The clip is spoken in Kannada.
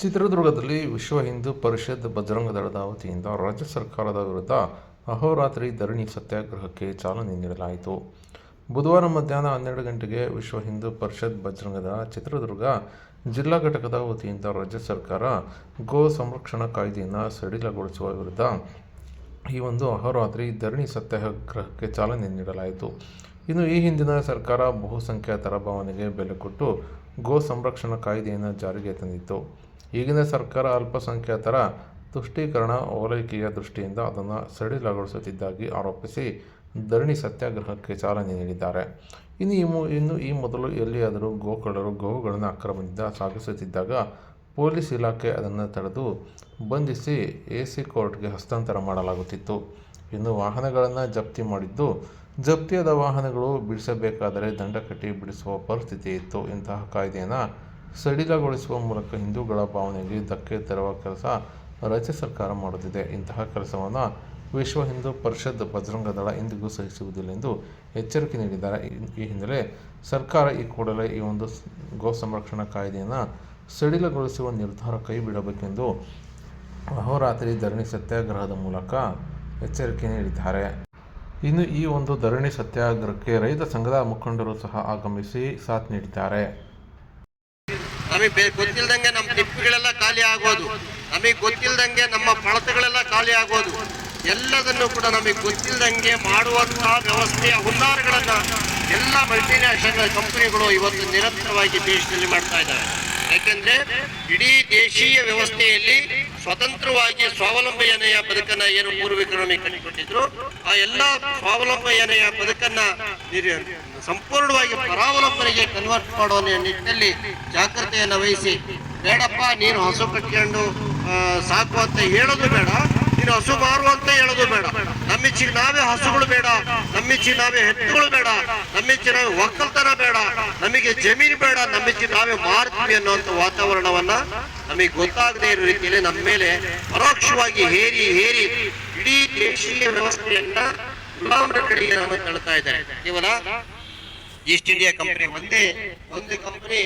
ಚಿತ್ರದುರ್ಗದಲ್ಲಿ ವಿಶ್ವ ಹಿಂದೂ ಪರಿಷತ್ ಬಜರಂಗ ದಳದ ವತಿಯಿಂದ ರಾಜ್ಯ ಸರ್ಕಾರದ ವಿರುದ್ಧ ಅಹೋರಾತ್ರಿ ಧರಣಿ ಸತ್ಯಾಗ್ರಹಕ್ಕೆ ಚಾಲನೆ ನೀಡಲಾಯಿತು. ಬುಧವಾರ ಮಧ್ಯಾಹ್ನ ಹನ್ನೆರಡು ಗಂಟೆಗೆ ವಿಶ್ವ ಹಿಂದೂ ಪರಿಷತ್ ಬಜರಂಗದ ಚಿತ್ರದುರ್ಗ ಜಿಲ್ಲಾ ಘಟಕದ ವತಿಯಿಂದ ರಾಜ್ಯ ಸರ್ಕಾರ ಗೋ ಸಂರಕ್ಷಣಾ ಕಾಯ್ದೆಯನ್ನು ಸಡಿಲಗೊಳಿಸುವ ವಿರುದ್ಧ ಈ ಒಂದು ಅಹೋರಾತ್ರಿ ಧರಣಿ ಸತ್ಯಾಗ್ರಹಕ್ಕೆ ಚಾಲನೆ ನೀಡಲಾಯಿತು. ಇನ್ನು ಈ ಹಿಂದಿನ ಸರ್ಕಾರ ಬಹುಸಂಖ್ಯಾತರ ಭಾವನೆಗೆ ಬೆಲೆ ಕೊಟ್ಟು ಗೋ ಸಂರಕ್ಷಣಾ ಕಾಯ್ದೆಯನ್ನು ಜಾರಿಗೆ ತಂದಿತ್ತು. ಈಗಿನ ಸರ್ಕಾರ ಅಲ್ಪಸಂಖ್ಯಾತರ ತುಷ್ಟೀಕರಣ ಓಲೈಕೆಯ ದೃಷ್ಟಿಯಿಂದ ಅದನ್ನು ಸಡಿಲಗೊಳಿಸುತ್ತಿದ್ದಾಗಿ ಆರೋಪಿಸಿ ಧರಣಿ ಸತ್ಯಾಗ್ರಹಕ್ಕೆ ಚಾಲನೆ ನೀಡಿದ್ದಾರೆ. ಇನ್ನು ಈ ಇನ್ನು ಈ ಮೊದಲು ಎಲ್ಲಿಯಾದರೂ ಗೋಕಳರು ಗೋವುಗಳನ್ನು ಅಕ್ರಮದಿಂದ ಸಾಗಿಸುತ್ತಿದ್ದಾಗ ಪೊಲೀಸ್ ಇಲಾಖೆ ಅದನ್ನು ತಡೆದು ಬಂಧಿಸಿ ಎ ಸಿ ಕೋರ್ಟ್ಗೆ ಹಸ್ತಾಂತರ ಮಾಡಲಾಗುತ್ತಿತ್ತು. ಇನ್ನು ವಾಹನಗಳನ್ನು ಜಪ್ತಿ ಮಾಡಿದ್ದು, ಜಪ್ತಿಯಾದ ವಾಹನಗಳು ಬಿಡಿಸಬೇಕಾದರೆ ದಂಡ ಕಟ್ಟಿ ಬಿಡಿಸುವ ಪರಿಸ್ಥಿತಿ ಇತ್ತು. ಇಂತಹ ಕಾಯ್ದೆಯನ್ನು ಸಡಿಲಗೊಳಿಸುವ ಮೂಲಕ ಹಿಂದೂಗಳ ಭಾವನೆಗೆ ಧಕ್ಕೆ ತರುವ ಕೆಲಸ ರಾಜ್ಯ ಸರ್ಕಾರ ಮಾಡುತ್ತಿದೆ. ಇಂತಹ ಕೆಲಸವನ್ನು ವಿಶ್ವ ಹಿಂದೂ ಪರಿಷತ್ ಬಜರಂಗ ದಳ ಇಂದಿಗೂ ಸಹಿಸುವುದಿಲ್ಲ ಎಂದು ಎಚ್ಚರಿಕೆ ನೀಡಿದ್ದಾರೆ. ಈ- ಹಿನ್ನೆಲೆ ಸರ್ಕಾರ ಈ ಕೂಡಲೇ ಈ ಒಂದು ಗೋ ಸಂರಕ್ಷಣಾ ಕಾಯ್ದೆಯನ್ನು ಸಡಿಲಗೊಳಿಸುವ ನಿರ್ಧಾರ ಕೈ ಬಿಡಬೇಕೆಂದು ಅಹೋರಾತ್ರಿ ಧರಣಿ ಸತ್ಯಾಗ್ರಹದ ಮೂಲಕ ಎಚ್ಚರಿಕೆ ನೀಡಿದ್ದಾರೆ. ಇನ್ನು ಈ ಒಂದು ಧರಣಿ ಸತ್ಯಾಗ್ರಹಕ್ಕೆ ರೈತ ಸಂಘದ ಮುಖಂಡರು ಸಹ ಆಗಮಿಸಿ ಸಾಥ್ ನೀಡಿದ್ದಾರೆ. ನಮಗೆ ಗೊತ್ತಿಲ್ಲದಂಗೆ ಗೊತ್ತಿಲ್ದಂಗೆ ನಮ್ಮ ಟಿಪ್ಪುಗಳೆಲ್ಲ ಖಾಲಿ ಆಗೋದು. ನಮಗೆ ಗೊತ್ತಿಲ್ದಂಗೆ ನಮ್ಮ ಫಳತಗಳೆಲ್ಲ ಖಾಲಿ ಆಗೋದು. ಎಲ್ಲದನ್ನು ಕೂಡ ನಮಗೆ ಗೊತ್ತಿಲ್ದಂಗೆ ಮಾಡುವಂತಹ ವ್ಯವಸ್ಥೆಯ ಹುನ್ನಾರಗಳನ್ನ ಎಲ್ಲ ಮಲ್ಟಿನ್ಯಾಷನಲ್ ಕಂಪನಿಗಳು ಇವತ್ತು ನಿರಂತರವಾಗಿ ದೇಶದಲ್ಲಿ ಮಾಡ್ತಾ ಇದ್ದಾರೆ. ಯಾಕೆಂದ್ರೆ ಇಡೀ ದೇಶೀಯ ವ್ಯವಸ್ಥೆಯಲ್ಲಿ ಸ್ವತಂತ್ರವಾಗಿ ಸ್ವಾವಲಂಬನೆಯ ಬದುಕನ್ನ ಏನು ಪೂರ್ವಿಕರು ನಮಗೆ ಆ ಎಲ್ಲ ಸ್ವಾವಲಂಬನೆಯ ಬದುಕನ್ನ ಸಂಪೂರ್ಣವಾಗಿ ಸಂಪೂರ್ಣವಾಗಿ ಪರಾವಲಂಬನೆಗೆ ಕನ್ವರ್ಟ್ ಮಾಡುವ ನಿಟ್ಟಿನಲ್ಲಿ ಜಾಗ್ರತೆಯನ್ನು ವಹಿಸಿ. ಬೇಡಪ್ಪ, ನೀನು ಹಸು ಕಟ್ಕೊಂಡು ಸಾಕು ಅಂತ ಹೇಳೋದು ಬೇಡ. ನೀನು ಹಸು ಮಾರು ಅಂತ ಹೇಳೋದು ಬೇಡ. ನಮ್ಮಿಚ್ಚಿಗೆ ನಾವೇ ಹಸುಗಳು ಬೇಡ. ನಮ್ಮಿಚ್ಚಿಗೆ ನಾವೇ ಹೆತ್ತುಗಳು ಬೇಡ. ನಮ್ಮಿಚ್ಚಿ ನಾವೇ ಒಕ್ಕಲ್ತನ ಬೇಡ. ನಮಗೆ ಜಮೀನು ಬೇಡ. ನಮ್ಮಿಚ್ಚಿ ನಾವೇ ಮಾರ್ತೀವಿ ಅನ್ನುವಂಥ ವಾತಾವರಣವನ್ನ ನಮಗೆ ಗೊತ್ತಾಗದೇ ಇರೋ ರೀತಿಯಲ್ಲಿ ನಮ್ಮ ಮೇಲೆ ಪರೋಕ್ಷವಾಗಿ ಹೇರಿ ಹೇರಿ ಇಡೀ ದೇಶೀಯ ವ್ಯವಸ್ಥೆಯನ್ನ ಗುಲಾಮರ ಕಡೆಗೆ ನಮ್ಮ ತಳ್ತಾ ಇದ್ದಾರೆ. ಕೇವಲ ಈಸ್ಟ್ ಇಂಡಿಯಾ ಕಂಪನಿ ಒಂದೇ ಒಂದು ಕಂಪನಿ